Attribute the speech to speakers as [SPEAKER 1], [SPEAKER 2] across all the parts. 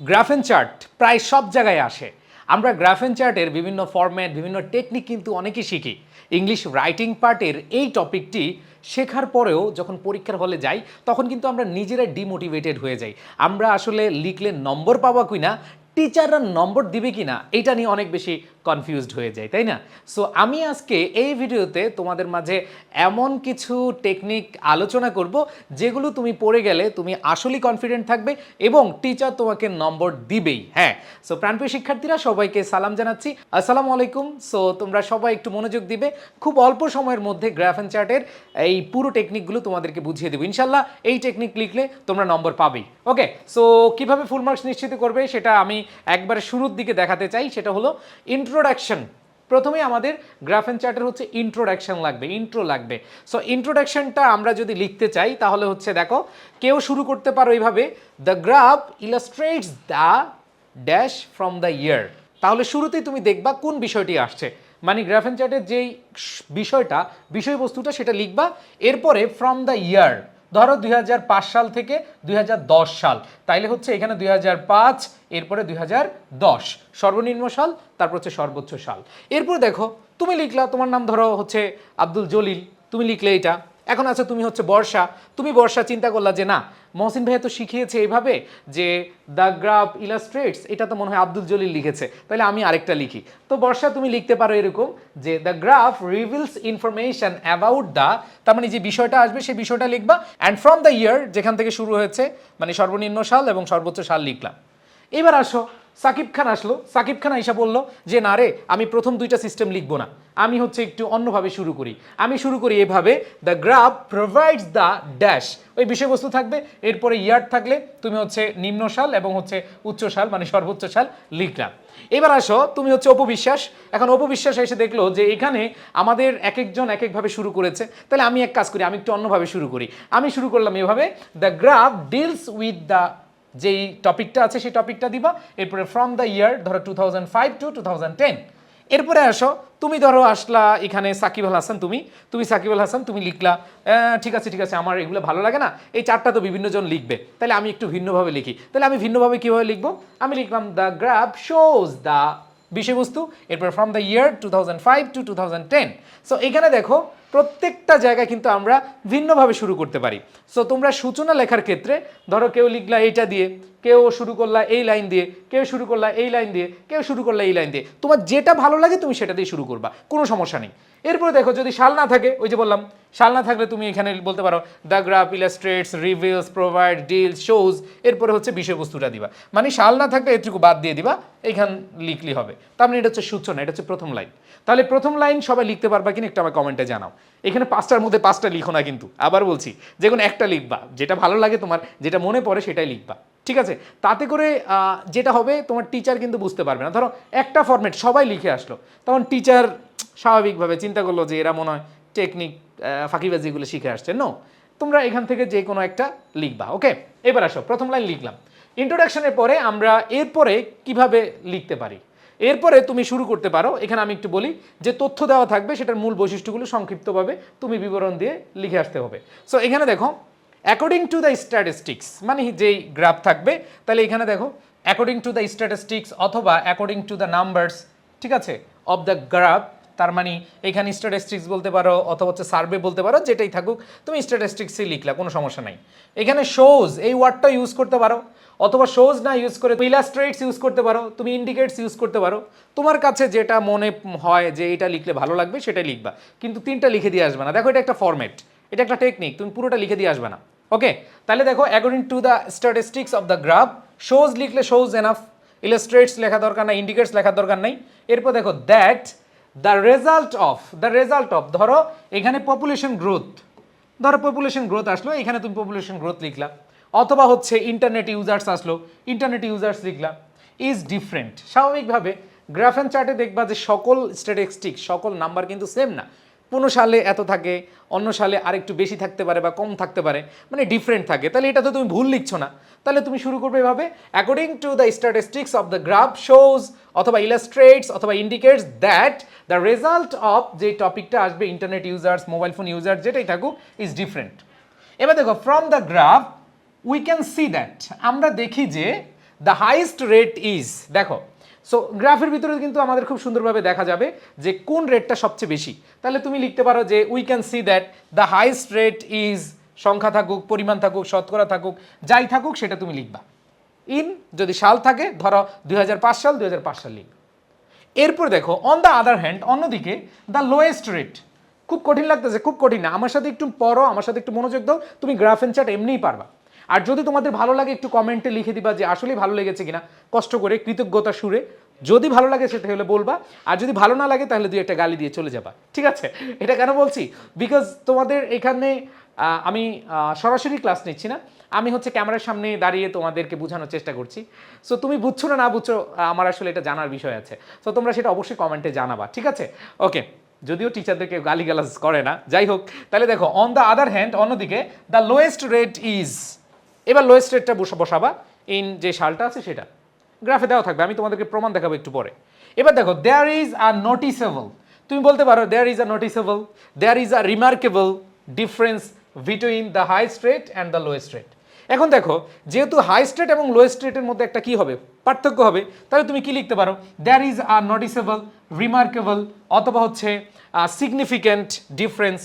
[SPEAKER 1] গ্রাফেন chart প্রায় সব জায়গায় আসে। আমরা গ্রাফেন চার্টের বিভিন্ন ফরম্যাট, বিভিন্ন টেকনিক কিন্তু অনেকেই শিখি। ইংলিশ রাইটিং পার্টের এই টপিকটি শেখার পরেও যখন পরীক্ষার হলে যাই, তখন কিন্তু আমরা নিজেরাই ডিমোটিভেটেড হয়ে যাই। আমরা আসলে লিখলে নম্বর পাবো কিনা, টিচাররা নম্বর দিবে কিনা, এটা নিয়ে অনেক বেশি কনফিউজড হয়ে যায়, তাই না? সো আমি আজকে এই ভিডিওতে তোমাদের মাঝে এমন কিছু টেকনিক আলোচনা করব, যেগুলো তুমি পড়ে গেলে তুমি আসলেই কনফিডেন্ট থাকবে এবং টিচার তোমাকে নম্বর দিবেই হ্যাঁ? সো প্রাণপ্রিয় শিক্ষার্থীরা, সবাইকে সালাম জানাচ্ছি। আসসালামু আলাইকুম। সো তোমরা সবাই একটু মনোযোগ দিবে। খুব অল্প সময়ের মধ্যে গ্রাফ অ্যান্ড চার্টের এই পুরো টেকনিকগুলো তোমাদেরকে বুঝিয়ে দেবো। ইনশাল্লাহ এই টেকনিক লিখলে তোমরা নম্বর পাবেই। ওকে সো কীভাবে ফুল মার্কস নিশ্চিত করবে, সেটা আমি একবার শুরুর দিকে দেখাতে চাই। সেটা হলো ইন্ট্রোডাকশন প্রথমে আমাদের গ্রাফ অ্যান্ড চার্টের হচ্ছে ইন্ট্রোডাকশন লাগবে ইন্ট্রো লাগবে। সো ইন্ট্রোডাকশনটা আমরা যদি লিখতে চাই, তাহলে হচ্ছে দেখো, কেউ শুরু করতে পারো এইভাবে the graph illustrates the dash from the year তাহলে শুরুতেই তুমি দেখবা কোন বিষয়টি আসছে। মানে গ্রাফ অ্যান্ড চার্টের যেই বিষয়টা, বিষয়বস্তুটা, সেটা লিখবা, এরপরে ফ্রম দ্য ইয়ার ধরো দুই হাজার পাঁচ সাল থেকে দুই হাজার দশ সাল। তাইলে হচ্ছে এখানে দুই হাজার পাঁচ, এরপরে দুই হাজার দশ। সর্বনিম্ন সাল, তারপর হচ্ছে সর্বোচ্চ সাল। এরপর দেখো, তুমি লিখলা, তোমার নাম ধরো হচ্ছে আব্দুল জলিল, তুমি লিখলে এটা এখন আছে তুমি হচ্ছে বর্ষা। তুমি বর্ষা চিন্তা করলা যে না, মহসিন ভাইয়া তো শিখিয়েছে এইভাবে যে দ্য গ্রাফ ইলাস্ট্রেটস, এটা তো মনে হয় আব্দুল জলিল লিখেছে। তাহলে আমি আরেকটা লিখি। তো বর্ষা, তুমি লিখতে পারো এরকম যে the graph reveals information about the, তার মানে যে বিষয়টা আসবে সেই বিষয়টা লিখবা অ্যান্ড ফ্রম দ্য ইয়ার যেখান থেকে শুরু হয়েছে মানে সর্বনিম্ন সাল এবং সর্বোচ্চ সাল লিখলাম। এবার আসো, সাকিব খান আসলো। সাকিব খান এসে বলল যে, না রে, আমি প্রথম দুইটা সিস্টেম লিখব না। আমি হচ্ছে একটু অন্যভাবে শুরু করি। আমি শুরু করি এভাবে the graph provides the dash ওই বিষয়বস্তু থাকবে, এরপরে ইয়ার থাকলে তুমি হচ্ছে নিম্ন সাল এবং হচ্ছে উচ্চ সাল মানে সর্বোচ্চ সাল লিখলাম এবার আসো, তুমি হচ্ছে অপবিশ্বাস। এখন অপবিশ্বাস এসে দেখল যে, এখানে আমাদের এক একজন এক একভাবে শুরু করেছে। তাহলে আমি এক কাজ করি, আমি একটু অন্যভাবে শুরু করি। আমি শুরু করলাম এভাবে the graph deals with the যেই টপিকটা আছে সেই টপিকটা দিবা। এরপরে ফ্রম দ্য ইয়ার ধরো two thousand five to two thousand ten এরপরে আসো, তুমি ধরো আসলা, এখানে সাকিব আল হাসান তুমি। তুমি সাকিব আল হাসান, তুমি লিখলা। ঠিক আছে ঠিক আছে, আমার এগুলো ভালো লাগে না। এই চারটা তো বিভিন্ন জন লিখবে। তাহলে আমি একটু ভিন্নভাবে লিখি। তাহলে আমি ভিন্নভাবে কীভাবে লিখব? আমি লিখলাম দ্য গ্রাফ শোজ দ্য বিষয়বস্তু। এরপর from the year two thousand five to two thousand ten so এখানে দেখো প্রত্যেকটা জায়গায় কিন্তু আমরা ভিন্নভাবে শুরু করতে পারি। সো তোমরা সূচনা লেখার ক্ষেত্রে, ধরো কেউ লিখলা এইটা দিয়ে কেউ শুরু করলা এই লাইন দিয়ে, কেউ শুরু করলা এই লাইন দিয়ে, কেউ শুরু করলা এই লাইন দিয়ে। তোমার যেটা ভালো লাগে তুমি সেটা দিয়ে শুরু করবা, কোনো সমস্যা নেই। এরপরে দেখো যদি শাল না থাকে, ওই যে বললাম শাল না থাকলে তুমি এখানে বলতে পারো the graph illustrates reveals provide deals shows এরপরে হচ্ছে বিষয়বস্তুটা দিবা। মানে শাল না থাকলে এটুকু বাদ দিয়ে দিবা, এইখান লিখলি হবে। তার মানে এটা হচ্ছে সূচনা, এটা হচ্ছে প্রথম লাইন। তাহলে প্রথম লাইন সবাই লিখতে পারবা কিনা একটা আমার কমেন্টে জানাও। এখানে পাঁচটার মধ্যে পাঁচটা লিখো না কিন্তু, আবার বলছি, যে কোনো একটা লিখবা, যেটা ভালো লাগে তোমার, যেটা মনে পড়ে সেটাই লিখবা। ঠিক আছে? তাতে করে যেটা হবে, তোমার টিচার কিন্তু বুঝতে পারবে না। ধরো, একটা ফরম্যাট সবাই লিখে আসলো। তখন টিচার স্বাভাবিকভাবে চিন্তা করল যে, এরা মনে হয় টেকনিক ফাঁকিবাজিগুলো শিখে আসছে। নো তোমরা এখান থেকে যে কোনো একটা লিখবা ওকে এবার আসো, প্রথম লাইন লিখলাম। ইন্ট্রোডাকশনের পরে আমরা এরপরে কীভাবে লিখতে পারি? এরপরে তুমি শুরু করতে পারো। এখানে আমি একটু বলি যে, তথ্য দেওয়া থাকবে, সেটার মূল বৈশিষ্ট্যগুলো সংক্ষিপ্তভাবে তুমি বিবরণ দিয়ে লিখে আসতে হবে। সো এখানে দেখো অ্যাকর্ডিং টু দ্য স্ট্যাটিস্টিক্স মানে যেই গ্রাফ থাকবে, তাহলে এখানে দেখো অ্যাকর্ডিং টু দ্য স্ট্যাটিস্টিক্স অথবা অ্যাকর্ডিং টু দ্য নাম্বারস ঠিক আছে অফ দ্য গ্রাফ তার মানে এখানে স্ট্যাটিস্টিক্স বলতে পারো অথবা হচ্ছে সার্ভে বলতে পারো, যেটাই থাকুক, তুমি স্ট্যাটিস্টিক্সই লিখলা, কোনো সমস্যা নাই। এখানে শোজ এই ওয়ার্ডটা ইউজ করতে পারো, অথবা শোজ না ইউজ করে ইলাস্ট্রেটস ইউজ করতে পারো, তুমি ইন্ডিকেটস ইউজ করতে পারো, তোমার কাছে যেটা মনে হয় যে এটা লিখলে ভালো লাগবে, সেটাই লিখবা। কিন্তু তিনটা লিখে দিয়ে আসবে না। দেখো এটা একটা ফরম্যাট এটা একটা টেকনিক তুমি পুরোটা লিখে দিয়ে আসবে না। ওকে তাহলে দেখো according to the statistics of the graph shows লিখলে শোজ এনাফ ইলাস্ট্রেটস লেখা দরকার নাই ইন্ডিকেটস লেখার দরকার নাই। এরপর দেখো that the result of the result of ধরো, এখানে পপুলেশন গ্রোথ ধরো পপুলেশন গ্রোথ আসলো, এখানে তুমি পপুলেশন গ্রোথ লিখলা। অথবা হচ্ছে ইন্টারনেট ইউজার্স আসলো ইন্টারনেট ইউজার্স লিখলা। ইজ ডিফারেন্ট স্বাভাবিকভাবে গ্রাফ অ্যান্ড চার্টে দেখবা যে সকল স্ট্যাটিস্টিক সকল নাম্বার কিন্তু সেম না। কোনো সালে এত থাকে, অন্য সালে আরেকটু বেশি থাকতে পারে বা কম থাকতে পারে মানে ডিফারেন্ট থাকে। তাহলে এটা তো তুমি ভুল লিখছো না। তাহলে তুমি শুরু করবে এভাবে according to the statistics of the graph shows অথবা ইলাস্ট্রেটস অথবা indicates that the result of যে টপিকটা আসবে internet users mobile phone user যেটাই থাকুক ইজ ডিফারেন্ট এবার দেখো from the graph we can see that আমরা দেখি যে দ্য হাইয়েস্ট রেট ইজ দেখো সো গ্রাফের ভিতরে কিন্তু আমাদের খুব সুন্দরভাবে দেখা যাবে যে কোন রেটটা সবচেয়ে বেশি। তাহলে তুমি লিখতে পারো যে we can see that the highest rate is সংখ্যা থাকুক, পরিমাণ থাকুক, শতকরা থাকুক, যাই থাকুক সেটা তুমি লিখবা। ইন যদি সাল থাকে, ধরো দুই হাজার পাঁচ সাল, দুই হাজার পাঁচ সাল লিখবে। এরপর দেখো অন দ্য আদার হ্যান্ড অন্যদিকে দ্য লোয়েস্ট রেট খুব কঠিন লাগতেছে, খুব কঠিন না। আমার সাথে একটু পড়ো, আমার সাথে একটু মনোযোগ দাও, তুমি গ্রাফ এন্ড চার্ট এমনিই পারবা। আর যদি তোমাদের ভালো লাগে, একটু কমেন্টে লিখে দিবা যে আসলেই ভালো লেগেছে কিনা। কষ্ট করে, কৃতজ্ঞতা সুরে। যদি ভালো লাগে সেটা হলে বলবা। আর যদি ভালো না লাগে, তাহলে দুই একটা গালি দিয়ে চলে যাবা। ঠিক আছে? এটা কেন বলছি? বিকজ তোমাদের এখানে আমি সরাসরি ক্লাস নিচ্ছি না। আমি হচ্ছে ক্যামেরার সামনে দাঁড়িয়ে তোমাদেরকে বোঝানোর চেষ্টা করছি। সো তুমি বুঝছ না না বুঝছ, আমার আসলে এটা জানার বিষয় আছে। সো তোমরা সেটা অবশ্যই কমেন্টে জানাবা। ঠিক আছে? ওকে যদিও টিচারদেরকে গালিগালাজ করে না। যাই হোক, তাহলে দেখো অন দ্য আদার হ্যান্ড অন্যদিকে দ্য লোয়েস্ট রেট ইজ এবার লোয়েস্ট রেটটা বসাবা। ইন যে শালটা আছে সেটা। গ্রাফে দেওয়া থাকবে, আমি তোমাদেরকে প্রমাণ দেখাবো একটু পরে। এবার দেখো দেয়ার ইজ আ নোটিসেবল তুমি বলতে পারো there is a noticeable there is a remarkable difference between the highest rate and the lowest rate এখন দেখো, যেহেতু হাই স্ট্রেট এবং লোয়েস্ট রেটের মধ্যে একটা কি হবে? পার্থক্য হবে। তাহলে তুমি কি লিখতে পারো? There is a noticeable remarkable অথবা হচ্ছে সিগনিফিক্যান্ট ডিফারেন্স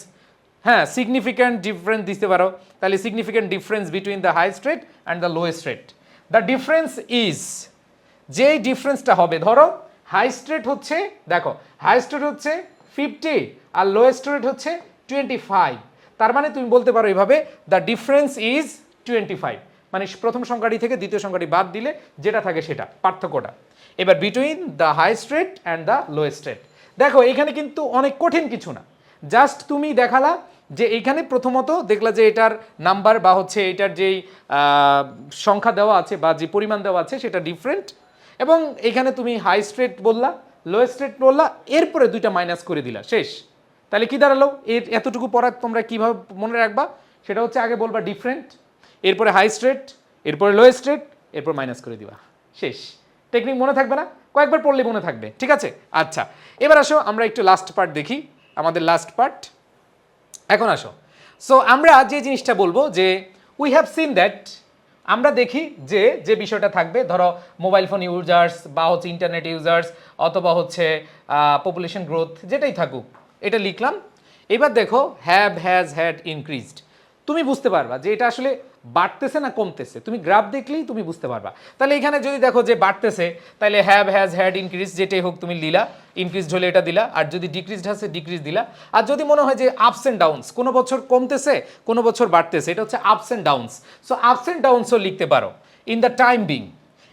[SPEAKER 1] হ্যাঁ সিগনিফিক্যান্ট ডিফারেন্স দিতে পারো। তাহলে significant difference between the highest rate and the lowest rate the difference is যেই ডিফারেন্সটা হবে, ধরো হাইস্ট রেট হচ্ছে, দেখো হাইস্ট রেট হচ্ছে ফিফটি আর লোয়েস্ট রেট হচ্ছে টোয়েন্টি ফাইভ তার মানে তুমি বলতে পারো এভাবে the difference is twenty five মানে প্রথম সংখ্যাটি থেকে দ্বিতীয় সংখ্যাটি বাদ দিলে যেটা থাকে সেটা, পার্থক্যটা। এবার between the highest rate and the lowest rate দেখো, এখানে কিন্তু অনেক কঠিন কিছু না। জাস্ট তুমি দেখালা যে এইখানে প্রথমত দেখলা যে এটার নাম্বার বা হচ্ছে এটার যেই সংখ্যা দেওয়া আছে বা যে পরিমাণ দেওয়া আছে সেটা ডিফারেন্ট এবং এখানে তুমি হাই স্ট্রেট বললা লো স্ট্রেট বললা, এরপরে দুইটা মাইনাস করে দিলা, শেষ। তাহলে কি দাঁড়াল? এর এতটুকু পড়া তোমরা কীভাবে মনে রাখবা? সেটা হচ্ছে আগে বলবা ডিফারেন্ট এরপরে হাই স্ট্রেট এরপরে লো স্ট্রেট এরপর মাইনাস করে দিবা, শেষ। টেকনিক মনে থাকবে না? কয়েকবার পড়লে মনে থাকবে, ঠিক আছে? আচ্ছা এবার আসো, আমরা একটু লাস্ট পার্ট দেখি। আমাদের লাস্ট পার্ট এখন আসো। সো আমরা যে জিনিসটা বলব যে উই হ্যাভ সিন দ্যাট আমরা দেখি যে যে বিষয়টা থাকবে, ধরো মোবাইল ফোন ইউজার্স বা হচ্ছে ইন্টারনেট ইউজার্স অথবা হচ্ছে পপুলেশন গ্রোথ যেটাই থাকুক, এটা লিখলাম। এবার দেখো হ্যাভ হ্যাজ হ্যাড ইনক্রিজড তুমি বুঝতে পারবা যে এটা আসলে বাড়তেছে না কমতেছে। তুমি গ্রাফ দেখলেই তুমি বুঝতে পারবা। তাহলে এখানে যদি দেখো যে বাড়তেছে, তাহলে হ্যাভ হ্যাজ হ্যাড ইনক্রিজ যেটাই হোক তুমি লিলা ইনক্রিজড হলে এটা দিলা, আর যদি ডিক্রিজড আছে ডিক্রিজ দিলা। আর যদি মনে হয় যে আপস অ্যান্ড ডাউনস কোনো বছর কমতেছে, কোনো বছর বাড়তেছে, এটা হচ্ছে ups and downs so ups and ডাউনসও লিখতে পারো। ইন দ্য টাইম বিং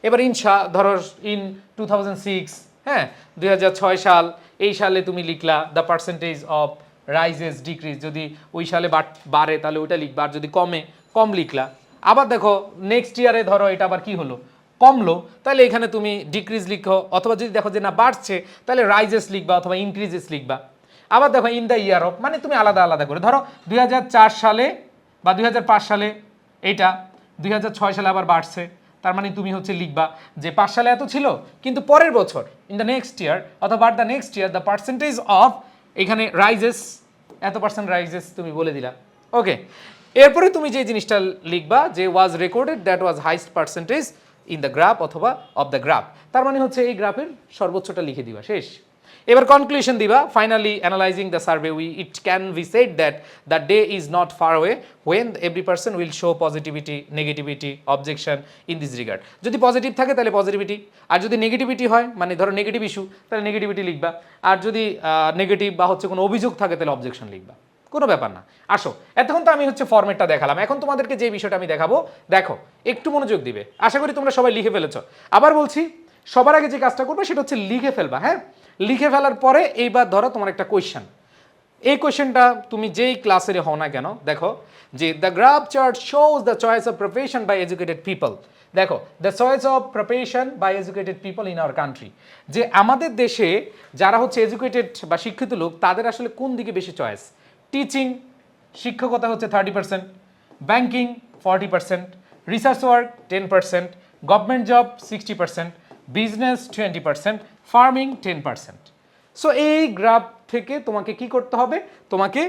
[SPEAKER 1] এবার ইন ধরো ইন টু থাউজেন্ড সিক্স হ্যাঁ দু হাজার ছয় সাল, এই সালে তুমি লিখলা the percentage of rises decrease যদি ওই সালে বাড়- তাহলে ওইটা লিখবা। আর যদি কমে, কম লিখলা। আবার দেখো নেক্সট ইয়ারে ধরো, এটা আবার কি হলো? কমলো। তাহলে এখানে তুমি ডিক্রিজ লিখো, অথবা যদি দেখো যে না বাড়ছে, তাহলে রাইজেস লিখবা অথবা ইনক্রিজেস লিখবা। আবার দেখো ইন দ্য ইয়ার অফ মানে তুমি আলাদা আলাদা করে। ধরো, দুই হাজার চার সালে বা দুই হাজার পাঁচ সালে এইটা দুই সালে আবার বাড়ছে। তার মানে তুমি হচ্ছে লিখবা যে পাঁচ সালে এত ছিল, কিন্তু পরের বছর ইন দ্য নেক্সট ইয়ার অথবা the next year the percentage of এখানে রাইজেস এত পার্সেন্ট রাইজেস তুমি বলে দিলা। ওকে এরপরে তুমি যে জিনিসটা লিখবা যে was recorded that was highest percentage in the graph অথবা অফ দ্য গ্রাফ তার মানে হচ্ছে এই গ্রাফের সর্বোচ্চটা লিখে দিবা, শেষ। এবার কনক্লুশন দিবা। Finally analysing the survey we it can be said that the day is not far way when every person will show positivity negativity objection in this regard যদি পজিটিভ থাকে, তাহলে পজিটিভিটি আর যদি নেগেটিভিটি হয় মানে ধরো negative issue তাহলে negativity লিখবা। আর যদি নেগেটিভ বা হচ্ছে কোনো অভিযোগ থাকে, তাহলে অবজেকশন লিখবা। কোনো ব্যাপার না। আসো, এতক্ষণ তো আমি হচ্ছে ফর্মেটটা দেখালাম। এখন তোমাদেরকে যে বিষয়টা আমি দেখাবো, দেখো, একটু মনোযোগ দিবে। আশা করি তোমরা সবাই লিখে ফেলেছো। আবার বলছি, সবার আগে যে কাজটা করবে, সেটা হচ্ছে লিখে ফেলবা হ্যাঁ? লিখে ফেলার পরে এইবার ধরো তোমার একটা কোয়েশ্চেন এই কোয়েশ্চেনটা তুমি যেই ক্লাসের হও না কেন, দেখো, যে the graph chart shows the choice of profession by educated people দেখো the choice of profession by educated people in our country যে আমাদের দেশে যারা হচ্ছে এডুকেটেড বা শিক্ষিত লোক, তাদের আসলে কোন দিকে বেশি চয়েস টিচিং শিক্ষকতা হচ্ছে thirty percent banking forty percent research work ten percent government job sixty percent business twenty percent farming ten percent. So এই গ্রাফ থেকে তোমাকে কি করতে হবে? তোমাকে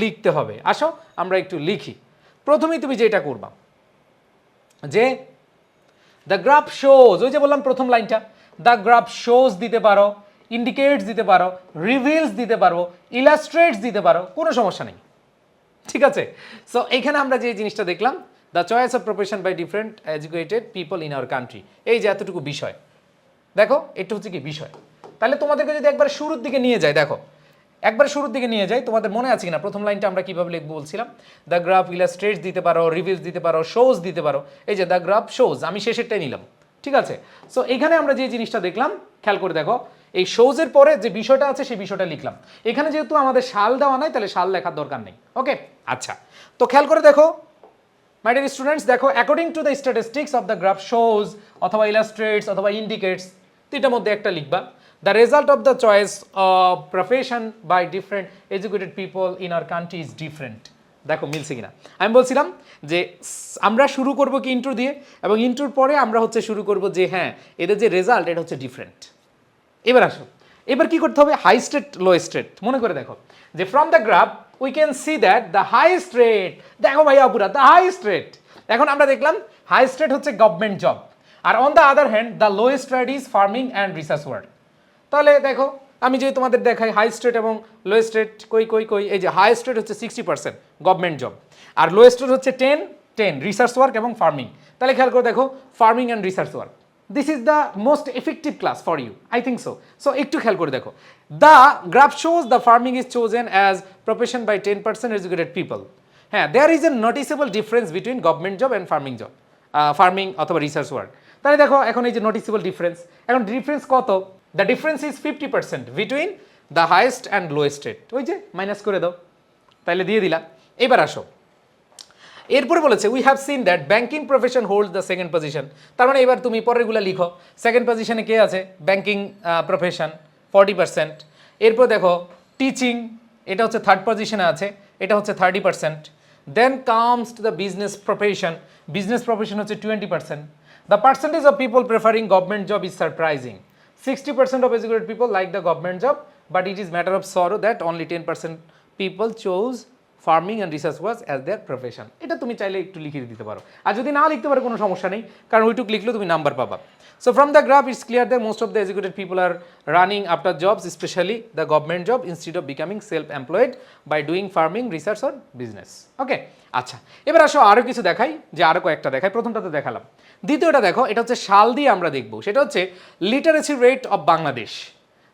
[SPEAKER 1] লিখতে হবে। আসো, আমরা একটু লিখি। প্রথমেই তুমি যেটা করবা, যে দ্য গ্রাফ শোজ ওই যে বললাম প্রথম লাইনটা দ্য গ্রাফ শোজ দিতে পারো ইন্ডিকেটস দিতে পারো রিভিলস দিতে পারো ইলাস্ট্রেটস দিতে পারো, কোনো সমস্যা নেই। ঠিক আছে? সো এখানে আমরা যে জিনিসটা দেখলাম the choice of profession by different educated people in our country এই যে এতটুকু বিষয়। দেখো, এটা হচ্ছে কি বিষয়। তাহলে তোমাদেরকে যদি একবার শুরুর দিকে নিয়ে যায় দেখো। একবার শুরুর দিকে নিয়ে যাই, তোমাদের মনে আছে কিনা? প্রথম লাইনটা আমরা কীভাবে লিখব বলছিলাম? দ্য গ্রাফ ইলাস্ট্রেটস দিতে পারো রিভিলস দিতে পারো শোজ দিতে পারো। এই যে দ্য গ্রাফ শোজ আমি শেষেরটাই নিলাম। ঠিক আছে? সো এখানে আমরা যে জিনিসটা দেখলাম, খেয়াল করে দেখো, এই শোজের পরে যে বিষয়টা আছে, সেই বিষয়টা লিখলাম। এখানে যেহেতু আমাদের শাল দেওয়া নাই, তাহলে শাল লেখার দরকার নেই। ওকে? আচ্ছা। তো খেয়াল করে দেখো মাই ডিয়ার স্টুডেন্টস দেখো according to the statistics of the graph shows অথবা ইলাস্ট্রেটস অথবা ইন্ডিকেটস তিনটার মধ্যে একটা লিখবা। The result of the choice of profession by different educated people in our country is different দেখো, মিলছে কিনা? আমি বলছিলাম যে আমরা শুরু করব কি ইন্ট্রো দিয়ে এবং ইন্ট্রোর পরে আমরা হচ্ছে শুরু করব যে হ্যাঁ এদের যে রেজাল্ট এটা হচ্ছে ডিফারেন্ট এবার আসো। এবার কি করতে হবে? হাই স্ট্রেট লো স্ট্রেট মনে করে দেখো যে from the graph we can see that the high rate দেখো ভাইয়া পুরা দ্য হাই স্ট্রেট এখন আমরা দেখলাম হাই স্ট্রেট হচ্ছে government job R on the other hand the lowest rate is farming and research work তাহলে দেখো, আমি যদি তোমাদের দেখাই হাই স্টেট এবং লো স্ট্রেট কই কই কই, এই যে হাই স্ট্রেট হচ্ছে সিক্সটি পার্সেন্ট গভর্নমেন্ট জব আর লো স্ট্রেট হচ্ছে টেন টেন রিসার্চ ওয়ার্ক এবং ফার্মিং তাহলে খেয়াল করে দেখো farming and research work this is the most effective class for you I think so so একটু খেয়াল করে দেখো the graph shows the farming is chosen as profession by ten percent educated people হ্যাঁ there is a noticeable difference between government job and farming job farming অথবা research work তাহলে দেখো, এখন এই যে নোটিসেবল ডিফারেন্স এখন ডিফারেন্স কত? The difference is fifty percent between the highest and lowest rate ওই যে মাইনাস করে দাও। তাহলে দিয়ে দিলা এবার আসো। এরপরে বলেছে we have seen that banking profession hold the second position তার মানে এবার তুমি পরেরগুলো লিখো। সেকেন্ড পজিশনে কে আছে? ব্যাঙ্কিং প্রফেশন ফর্টি পার্সেন্ট এরপর দেখো টিচিং এটা হচ্ছে থার্ড পজিশনে আছে, এটা হচ্ছে thirty percent then comes to the business profession business profession হচ্ছে twenty percent The percentage of people preferring government job is surprising. 60% of educated people like the government job, but it is matter of sorrow that only 10% people chose farming and research was as their profession এটা তুমি চাইলে একটু লিখে দিতে পারো। আর যদি না লিখতে পারো, কোনো সমস্যা নেই, কারণ ওইটুক লিখলেও তুমি নাম্বার পাবা। So from the graph it's clear that most of the educated people are running after jobs specially the government job instead of becoming self employed by doing farming research or business okay আচ্ছা এবার আসো আরও কিছু দেখাই, যে আরও কয়েকটা দেখাই। প্রথমটাতে দেখালাম। দ্বিতীয়টা দেখো, এটা হচ্ছে সাল দিয়ে আমরা দেখব। সেটা হচ্ছে লিটারেসি রেট অফ বাংলাদেশ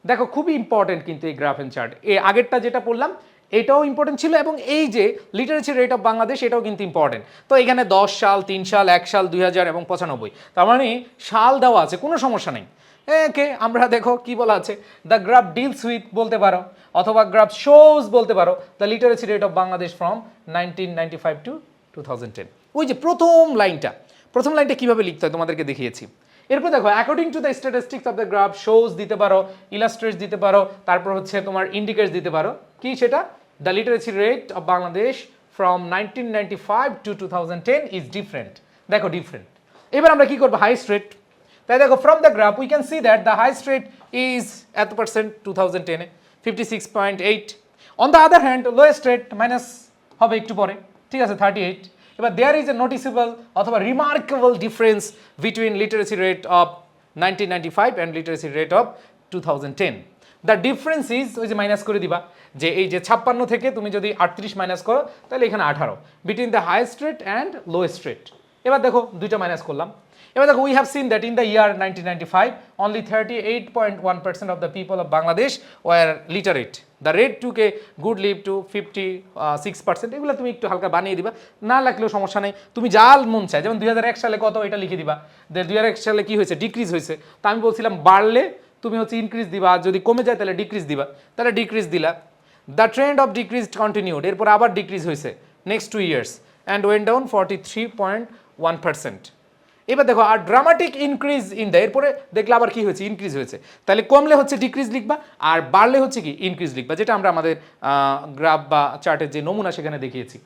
[SPEAKER 1] দেখো, খুবই ইম্পর্টেন্ট কিন্তু এই গ্রাফ অ্যান্ড চার্ট এই আগেরটা যেটা পড়লাম এটাও ইম্পর্টেন্ট ছিল এবং এই যে লিটারেচার রেট অফ বাংলাদেশ এটাও কিন্তু ইম্পর্টেন্ট তো এখানে দশ সাল, তিন সাল, এক সাল, দুই হাজার এবং পঁচানব্বই। তার মানে সাল দেওয়া আছে, কোনো সমস্যা নেই। একে আমরা দেখো কি বলা আছে। দ্য গ্রাফ ডিলস উইথ বলতে পারো, অথবা গ্রাফ শোজ বলতে পারো। The literacy rate of Bangladesh from nineteen ninety five to two thousand ten ওই যে প্রথম লাইনটা প্রথম লাইনটা কীভাবে লিখতে হয় তোমাদেরকে দেখিয়েছি। এরপর দেখো according to the statistics of the graph shows দিতে পারো ইলাস্ট্রেটস দিতে পারো, তারপর হচ্ছে তোমার ইন্ডিকেটস দিতে পারো। কি সেটা? Of Bangladesh from nineteen ninety five two thousand ten is different দেখো ডিফারেন্ট এবার আমরা কি করব? হাইস্ট রেট তাই দেখো from the graph we can see that the highest rate is এত পার্সেন্ট টু থাউজেন্ড টেনে fifty six point eight on the other hand lowest rate minus হবে একটু পরে, ঠিক আছে থার্টি এইট এবার দেয়ার ইজ এ নোটিসেবল অথবা remarkable difference between literacy rate of nineteen ninety five and literacy rate of two thousand ten the difference is ওই যে minus করে দিবা, যে এই যে ছাপ্পান্ন থেকে তুমি যদি আটত্রিশ মাইনাস করো, তাহলে এখানে আঠারো। Between the highest rate and lowest rate এবার দেখো, দুইটা মাইনাস করলাম। এবার দেখো we have seen that in the year nineteen ninety five only thirty eight point one percent of the people of Bangladesh were literate the rate took good leap to fifty six percent এগুলো তুমি একটু হালকা বানিয়ে দিবা। না লাগলেও সমস্যা নেই। তুমি জাল মন চায়, যেমন দুই হাজার এক সালে কত, এটা লিখে দিবা। দুই হাজার এক সালে কি হয়েছে? ডিক্রিজ হয়েছে। তা আমি বলছিলাম বাড়লে তুমি হচ্ছে ইনক্রিজ দিবা, আর যদি কমে যায় তাহলে ডিক্রিজ দিবা। তাহলে ডিক্রিজ দিলা। The trend of decrease continued এরপর আবার ডিক্রিজ হয়েছে next two years and went down forty three point one percent এবার দেখো, আর ড্রামাটিক ইনক্রিজ ইন দ্য এরপরে দেখলে আবার কি হয়েছে? ইনক্রিজ হয়েছে। তাহলে কমলে হচ্ছে ডিক্রিজ লিখবা, আর বাড়লে হচ্ছে কি? ইনক্রিজ লিখবা, যেটা আমরা আমাদের গ্রাফ বা চার্টের যে নমুনা সেখানে দেখিয়েছি।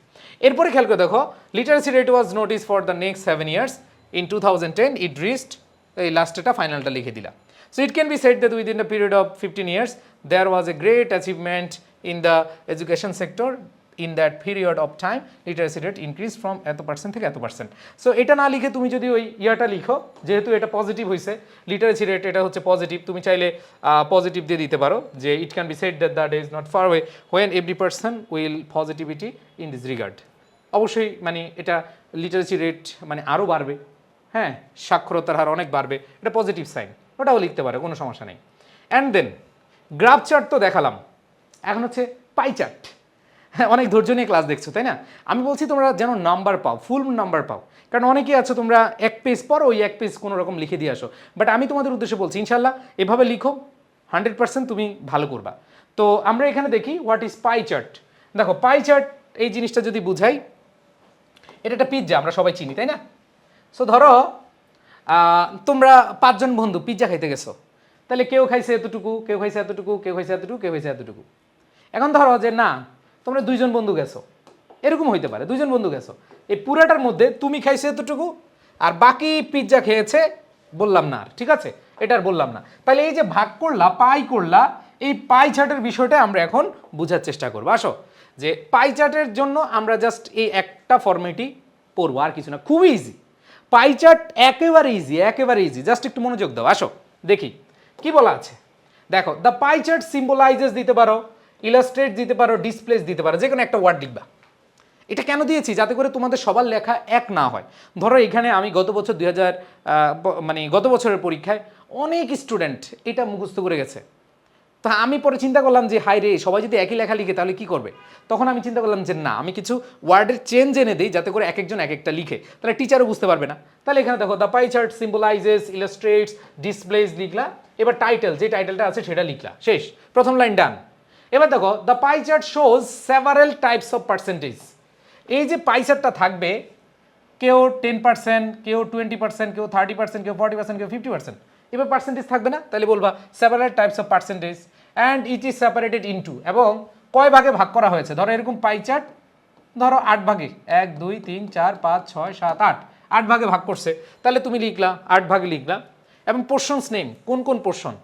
[SPEAKER 1] এরপরে খেয়াল করে দেখো literacy rate was notice for the next seven years in two thousand ten it rised এই লাস্টেটা ফাইনালটা লিখে দিলাম। So it can be said that within the period of fifteen years there was a great achievement in the education sector in that period of time literacy rate increase from এত percent থেকে এত percent so এটা না লিখে তুমি যদি ওই ইয়ারটা লিখো, যেহেতু এটা পজিটিভ হয়েছে লিটারেসি রেট এটা হচ্ছে পজিটিভ তুমি চাইলে পজিটিভ দিয়ে দিতে পারো, যে it can be said that that is not far way when every person will positivity in this regard অবশ্যই মানে এটা লিটারেসি রেট মানে আরও বাড়বে। হ্যাঁ সাক্ষরতার হার অনেক বাড়বে, এটা পজিটিভ সাইন ওটাও লিখতে পারে, কোনো সমস্যা নেই। অ্যান্ড দেন গ্রাফ চার্ট তো দেখালাম, এখন হচ্ছে পাই চার্ট হ্যাঁ অনেক ধৈর্য নিয়ে ক্লাস দেখছ, তাই না? আমি বলছি তোমরা যেন নাম্বার পাও ফুল নাম্বার পাও, কারণ অনেকেই আছো তোমরা এক পেজ পর ওই এক পেজ কোনো রকম লিখে দিয়ে আসো। বাট আমি তোমাদের উদ্দেশ্যে বলছি ইনশাল্লাহ এভাবে লিখো হান্ড্রেড পার্সেন্ট তুমি ভালো করবা। তো আমরা এখানে দেখি হোয়াট ইজ পাই চার্ট দেখো পাই চার্ট এই জিনিসটা যদি বুঝাই, এটা একটা পিৎজা আমরা সবাই চিনি, তাই না? সো ধরো তোমরা পাঁচজন বন্ধু পিৎজা খাইতে গেছো। তাহলে কেউ খাইছে এতটুকু, কেউ খাইছে এতটুকু, কেউ খাইছে এতটুকু, কেউ খাইছে এতটুকু। এখন ধরো যে, না, তোমরা দুইজন বন্ধু গেছো। এরকম হইতে পারে, দুইজন বন্ধু গেছো। এই পুরাটার মধ্যে তুমি খাইছো এতটুকু, আর বাকি পিৎজা খেয়েছে, বললাম না আর, ঠিক আছে? এটা আর বললাম না। তাহলে এই যে ভাগ করলা, পাই করলা, এই পাই চার্টের বিষয়টা আমরা এখন বোঝার চেষ্টা করব। আসো, যে পাই চার্টের জন্য আমরা জাস্ট এই একটা ফর্মেটই পড়ব, আর কিছু না। খুবই ইজি পাই চার্ট একেবারে ইজি একেবারে ইজি জাস্ট একটু মনোযোগ দাও, আসো, দেখি। কি বলা আছে? দেখো দ্য পাই চার্ট সিম্বলাইজেস দিতে পারো ইলাস্ট্রেট দিতে পারো ডিসপ্লেস দিতে পারো যে কোনো একটা ওয়ার্ড লিখবা। এটা কেন দিয়েছি? যাতে করে তোমাদের সবার লেখা এক না হয়। ধরো, এখানে আমি গত বছর দুই হাজার মানে গত বছরের পরীক্ষায় অনেক স্টুডেন্ট এটা মুখস্থ করে গেছে। তা আমি পরে চিন্তা করলাম যে হাই রে, সবাই যদি একই লেখা লিখে, তাহলে কি করবে? তখন আমি চিন্তা করলাম যে, না, আমি কিছু ওয়ার্ডের চেঞ্জ এনে দিই যাতে করে এক একজন এক একটা লিখে। তাহলে টিচারও বুঝতে পারবে না। তাহলে এখানে দেখো the pie chart symbolises illustrates displays লিখলা। এবার টাইটেল যে টাইটেলটা আছে সেটা লিখলা। শেষ। প্রথম লাইন ডান এবার দেখো the pie chart shows several types of percentage এই যে পাই চার্টটা থাকবে, কেউ টেন পার্সেন্ট কেউ টোয়েন্টি পার্সেন্ট কেউ থার্টি পার্সেন্ট কেউ ফর্টি পার্সেন্ট কেউ ফিফটি পার্সেন্ট এবার পার্সেন্টেজ থাকবে না, তাহলে বলবা separate types of percentage and it is separated into এবং কয় ভাগে ভাগ করা হয়েছে? ধরো এরকম পাই চার্ট ধরো আট ভাগে, এক, দুই, তিন, চার, পাঁচ, ছয়, সাত, আট আট ভাগে ভাগ করছে। তাহলে তুমি লিখলা, আট ভাগে লিখলা এবং পোর্শনস নেম কোন কোন পোর্শন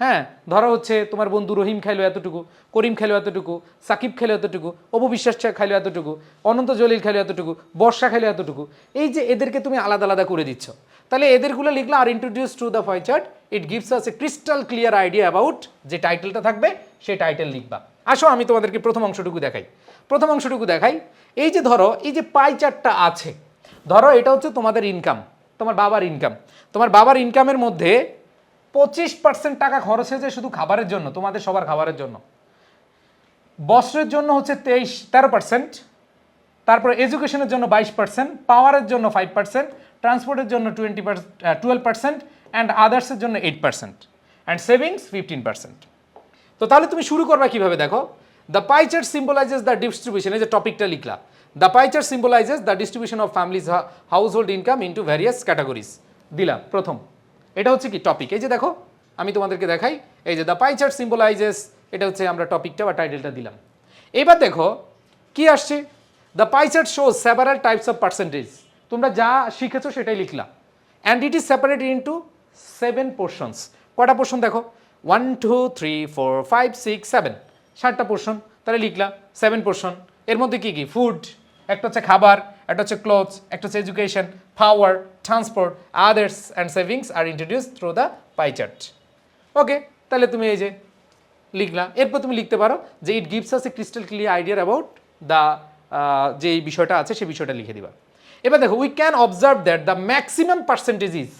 [SPEAKER 1] হ্যাঁ ধরো হচ্ছে তোমার বন্ধু রহিম খাইলো এতটুকু, করিম খাইলো এতটুকু, সাকিব খাইলো এতটুকু অপবিশ্বাস খাইলো এতটুকু, অনন্ত জলিল খাইলো এতটুকু, বর্ষা খাইলো এতটুকু। এই যে এদেরকে তুমি আলাদা আলাদা করে দিচ্ছ। তাহলে এদেরগুলো লিখলে আর introduce to the pie chart it gives us a crystal clear idea about যে টাইটেলটা থাকবে সেই টাইটেল লিখবা। আসো আমি তোমাদেরকে প্রথম অংশটুকু দেখাই। প্রথম অংশটুকু দেখাই। এই যে ধরো, এই যে পাই চার্টটা আছে, ধরো এটা হচ্ছে তোমাদের ইনকাম তোমার বাবার ইনকাম তোমার বাবার ইনকামের মধ্যে পঁচিশ পার্সেন্ট টাকা খরচ হয়েছে শুধু খাবারের জন্য, তোমাদের সবার খাবারের জন্য। বস্ত্রের জন্য হচ্ছে তেইশ, তেরো পার্সেন্ট তারপর এডুকেশনের জন্য বাইশ পার্সেন্ট পাওয়ারের জন্য ফাইভ পার্সেন্ট ট্রান্সপোর্টের জন্য টোয়েন্টি টুয়েলভ পার্সেন্ট অ্যান্ড আদার্সের জন্য eight percent and savings fifteen percent তো তাহলে তুমি শুরু করবা কীভাবে দেখো? The pie chart symbolises the distribution এই যে টপিকটা লিখলা। The pie chart symbolises the distribution of families household income into various categories দিলাম, প্রথম। এটা হচ্ছে কি? টপিক এই যে দেখো, আমি তোমাদেরকে দেখাই। এই যে দ্য পাই চার্ট সিম্বলাইজেস এটা হচ্ছে আমরা টপিকটা বা টাইটেলটা দিলাম। এবার দেখো, কি আসছে? The pie chart shows several types of percentage তোমরা যা শিখেছো সেটাই লিখলা। And it is separate into seven portions কটা পোর্শন দেখো? One two three four five six seven ষাটটা পোর্শন তাহলে লিখলা। সেভেন পোর্শন এর মধ্যে কী কী? ফুড একটা হচ্ছে খাবার, একটা হচ্ছে ক্লোথস একটা হচ্ছে education power transport others and savings R introduce through the pie chart okay তাহলে তুমি এই যে লিখলা। এরপর তুমি লিখতে পারো যে it gives us a crystal clear idea about the যে বিষয়টা আছে সেই বিষয়টা লিখে দিবা। এবার দেখো we can observe that the maximum percentage is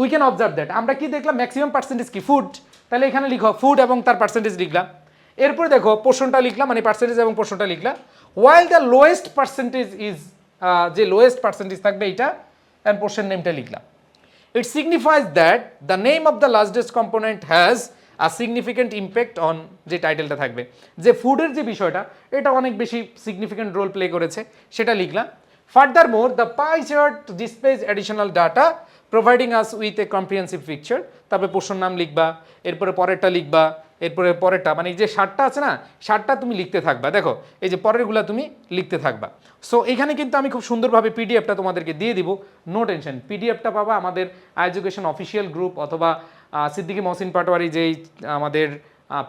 [SPEAKER 1] we can observe that আমরা কি দেখলাম? ম্যাক্সিমাম পার্সেন্টেজ কি? ফুড তাহলে এখানে লিখো ফুড এবং তার পার্সেন্টেজ লিখলাম। এরপরে দেখো পোর্শনটা লিখলাম মানে পার্সেন্টেজ এবং পোর্শনটা লিখলাম। While the lowest percentage is যে লোয়েস্ট পার্সেন্টেজ থাকবে এইটা অ্যান্ড পোর্শন নেমটা লিখলাম। It signifies that the name of the largest component has a significant impact on যে টাইটেলটা থাকবে। যে ফুডের যে বিষয়টা, এটা অনেক বেশি সিগনিফিক্যান্ট রোল প্লে করেছে, সেটা লিখলাম। More the pie chart displays additional data providing us with a comprehensive picture তারপরে পোর্শন নাম লিখবা, এরপরে পরেরটা লিখবা, এরপরে পরেরটা মানে যে ষাটটা আছে না ষাটটা তুমি লিখতে থাকবা। দেখো, এই যে পরেরগুলা তুমি লিখতে থাকবা। সো এখানে কিন্তু আমি খুব সুন্দরভাবে পিডিএফটা তোমাদেরকে দিয়ে দিব। নো টেনশন পিডিএফটা পাবা আমাদের এডুকেশন অফিসিয়াল গ্রুপ অথবা সিদ্দিকী মহসিন পাটোয়ারি যেই আমাদের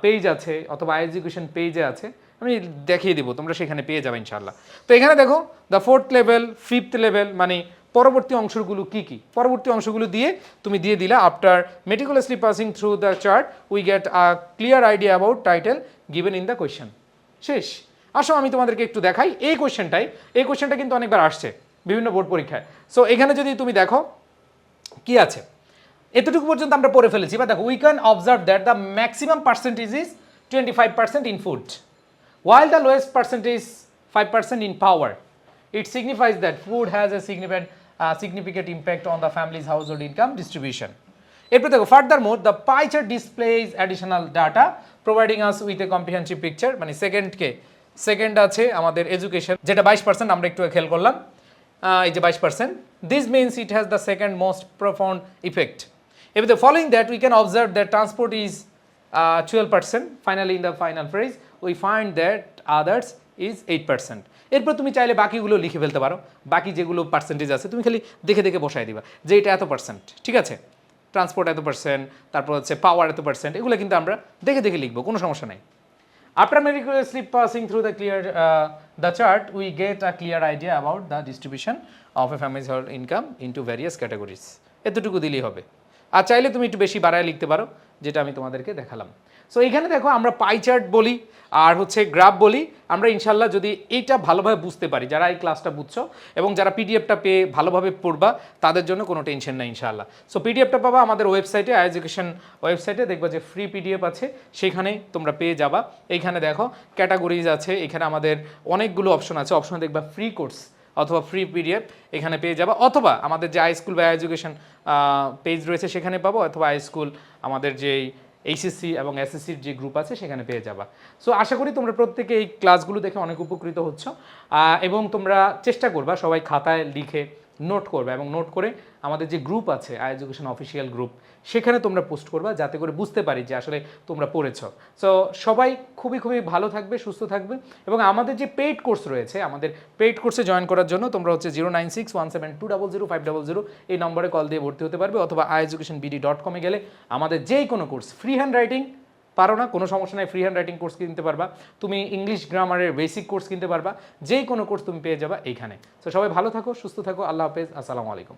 [SPEAKER 1] পেজ আছে, অথবা এডুকেশন পেজে আছে। আমি দেখিয়ে দিব, তোমরা সেখানে পেয়ে যাবে ইনশাল্লাহ তো এখানে দেখো the fourth level fifth level মানে পরবর্তী অংশগুলো কি কি? পরবর্তী অংশগুলো দিয়ে তুমি দিয়ে দিলা after meticulously passing through the chart we get a clear idea about title given in the question শেষ। আসো, আমি তোমাদেরকে একটু দেখাই এই কোয়েশ্চেনটাই এই কোয়েশ্চেনটা কিন্তু অনেকবার আসছে বিভিন্ন বোর্ড পরীক্ষায়। সো এখানে যদি তুমি দেখো, কি আছে? এতটুকু পর্যন্ত আমরা পড়ে ফেলেছি বা দেখো we can observe that the maximum percentage is twenty five percent in food while the lowest percentage 5% in power it signifies that food has a significant uh, significant impact on the family's household income distribution এরপর দেখো further more the additional data providing us with a us picture. A second মানে সেকেন্ডকে second আছে আমাদের education যেটা বাইশ percent আমরা একটু খেয়াল করলাম এই যে বাইশ this means it has the second most profound effect If the following that we can observe that transport is uh, 12%, finally in the final phrase, we find that others is 8%. এরপর তুমি চাইলে বাকিগুলো লিখে ফেলতে পারো। বাকি যেগুলো পার্সেন্টেজ আছে তুমি খালি দেখে দেখে বসাই দিবা যে এটা এত পার্সেন্ট ঠিক আছে? ট্রান্সপোর্ট এত পার্সেন্ট তারপর হচ্ছে পাওয়ার এত পার্সেন্ট এগুলো কিন্তু আমরা দেখে দেখে লিখব কোনো সমস্যা নেই। After meticulously passing through the clear uh, the chart, we get a clear idea about the distribution of a family's income into various categories. এতটুকু দিলেই হবে। আর চাইলে তুমি একটু বেশি বাড়ায় লিখতে পারো যেটা আমি তোমাদেরকে দেখালাম। সো এখানে দেখো আমরা পাই চার্ট বলি, আর হচ্ছে গ্রাফ বলি। আমরা ইনশাল্লাহ যদি এইটা ভালোভাবে বুঝতে পারি, যারা এই ক্লাসটা বুঝছ, এবং যারা পিডিএফটা পেয়ে ভালোভাবে পড়বা, তাদের জন্য কোনো টেনশন নেই ইনশাল্লাহ। সো পিডিএফটা পাবা আমাদের ওয়েবসাইটে এডুকেশন ওয়েবসাইটে দেখবা যে ফ্রি পিডিএফ আছে, সেখানে তোমরা পেয়ে যাবা। এইখানে দেখো ক্যাটাগরিজ আছে, এখানে আমাদের অনেকগুলো অপশন আছে। অপশনে দেখবা ফ্রি কোর্স অথবা ফ্রি পিডিএফ এখানে পেয়ে যাবা। অথবা আমাদের যে আই স্কুল বা এডুকেশন পেজ রয়েছে, সেখানে পাবো। অথবা আই স্কুল আমাদের যেই এইচএসসি এবং এসএসসির যে গ্রুপ আছে, সেখানে পেয়ে যাবা। সো আশা করি তোমরা প্রত্যেকে এই ক্লাসগুলো দেখে অনেক উপকৃত হচ্ছ। এবং তোমরা চেষ্টা করবা সবাই খাতায় লিখে নোট করবে এবং নোট করে আমাদের যে গ্রুপ আছে আই এডুকেশন অফিসিয়াল গ্রুপ সেখানে তোমরা পোস্ট করবা যাতে করে বুঝতে পারি যে আসলে তোমরা পড়েছ। সো সবাই খুবই খুবই ভালো থাকবে, সুস্থ থাকবে এবং আমাদের যে পেইড কোর্স রয়েছে, আমাদের পেইড কোর্সে জয়েন করার জন্য তোমরা হচ্ছে zero nine six one seven two double zero five double zero এই নম্বরে কল দিয়ে ভর্তি হতে পারবে অথবা আই এডুকেশন বিডি ডট কমে গেলে আমাদের যেই কোনো কোর্স ফ্রি হ্যান্ড রাইটিং পারো না, কোনো সমস্যা নাই ফ্রি হ্যান্ড রাইটিং কোর্স কিনতে পারবা। তুমি ইংলিশ গ্রামারের বেসিক কোর্স কিনতে পারবা যে কোনো কোর্স তুমি পেয়ে যাবা এইখানে। তো সবাই ভালো থাকো, সুস্থ থাকো, আল্লাহ হাফেজ, আসসালামু আলাইকুম।